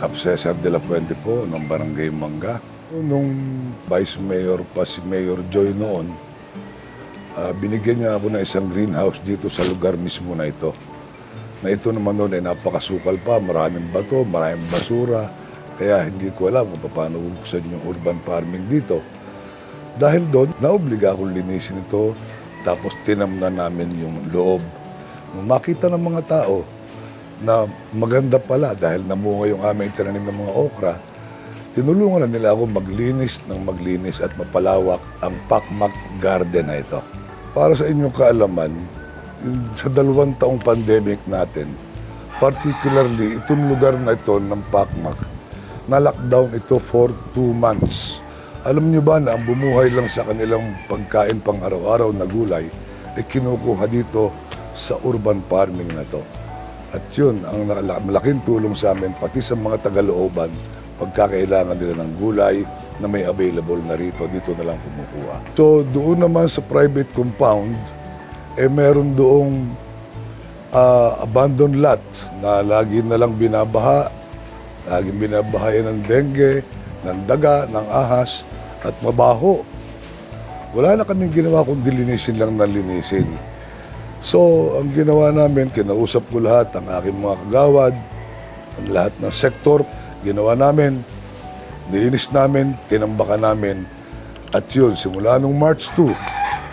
Cap Cesar de la Fuente po ng Barangay Mangga. Nung Vice Mayor pa si Mayor Joy noon, ah, binigyan niya ako ng isang greenhouse dito sa lugar mismo na ito. Na ito naman noon ay napakasukal pa, maraming bato, maraming basura. Kaya hindi ko alam kung paano bubuksan yung urban farming dito. Dahil doon, naobliga akong linisin ito, tapos tinamnan namin yung loob. Nung makita ng mga tao na maganda pala dahil namunga yung aming tinanim ng mga okra, tinulungan na nila ako maglinis ng maglinis at mapalawak ang Pakmak Garden na ito. Para sa inyong kaalaman, sa dalawang taong pandemic natin, particularly itong lugar na ito ng Pakmak, na-lockdown ito for two months. Alam niyo ba na ang bumuhay lang sa kanilang pagkain pang araw-araw na gulay ay kinukuha dito sa urban farming na to. At yun, ang malaking tulong sa amin, pati sa mga tagalooban, pagkakailangan nila ng gulay na may available na rito, dito na lang kumukuha. So doon naman sa private compound, eh meron doong ah, abandoned lot na lagi na lang binabaha, laging binabahayan ng dengue, ng daga, ng ahas, at mabaho. Wala na kaming ginawa kundi linisin lang na linisin. So, ang ginawa namin, kinausap ko lahat, ang aking mga kagawad, ang lahat ng sektor, ginawa namin, nilinis namin, tinambakan namin, at yun, simula nung March 2,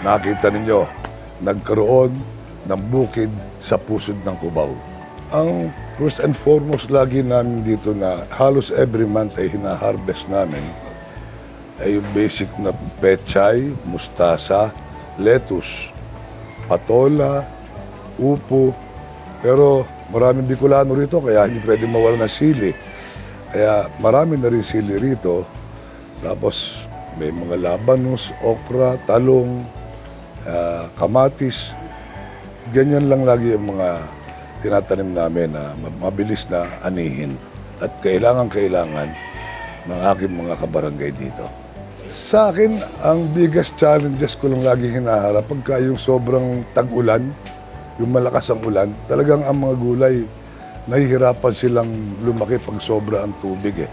nakita ninyo, nagkaroon ng bukid sa pusod ng Cubao. Ang first and foremost lagi namin dito na halos every month ay hinaharvest namin ay yung basic na pechay, mustasa, lettuce, patola, upo. Pero maraming Bicolano rito kaya hindi pwede mawala ng sili. Kaya marami na rin sili rito. Tapos may mga labanos, okra, talong, ah, kamatis. Ganyan lang lagi ang mga tinatanim namin na ma- mabilis na anihin. At kailangan-kailangan ng aking mga kabarangay dito. Sa akin, ang biggest challenges ko lang lagi hinaharap pagka yung sobrang tag-ulan, yung malakas ang ulan, talagang ang mga gulay, nahihirapan silang lumaki pag sobra ang tubig eh.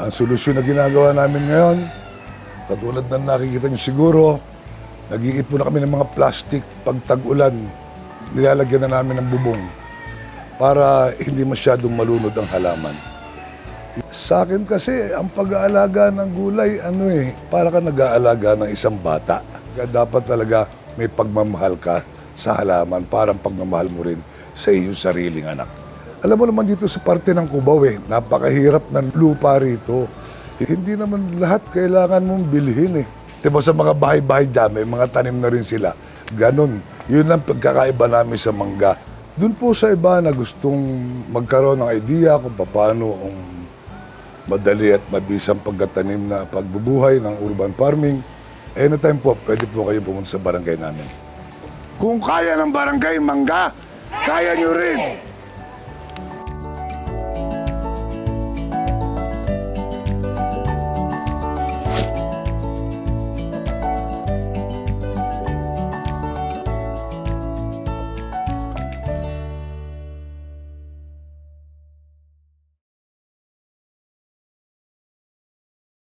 Ang solusyon na ginagawa namin ngayon, katulad na nakikita nyo siguro, nag-iipon na kami ng mga plastic pag tag-ulan, nilalagyan na namin ng bubong para hindi masyadong malunod ang halaman. Sa akin kasi, ang pag-aalaga ng gulay, ano eh, para ka nag-aalaga ng isang bata. Dapat talaga may pagmamahal ka sa halaman, parang pagmamahal mo rin sa iyong sariling anak. Alam mo naman dito sa parte ng Cubao eh, napakahirap ng lupa rito. Hindi naman lahat kailangan mong bilhin eh. Diba sa mga bahay-bahay dyan, may mga tanim na rin sila. Ganon. Yun ang pagkakaiba namin sa mangga. Doon po sa iba na gustong magkaroon ng idea kung paano ang madali at mabisang pagkatanim na pagbubuhay ng urban farming, anytime po, pwede po kayo pumunta sa barangay namin. Kung kaya ng barangay mangga, kaya nyo rin.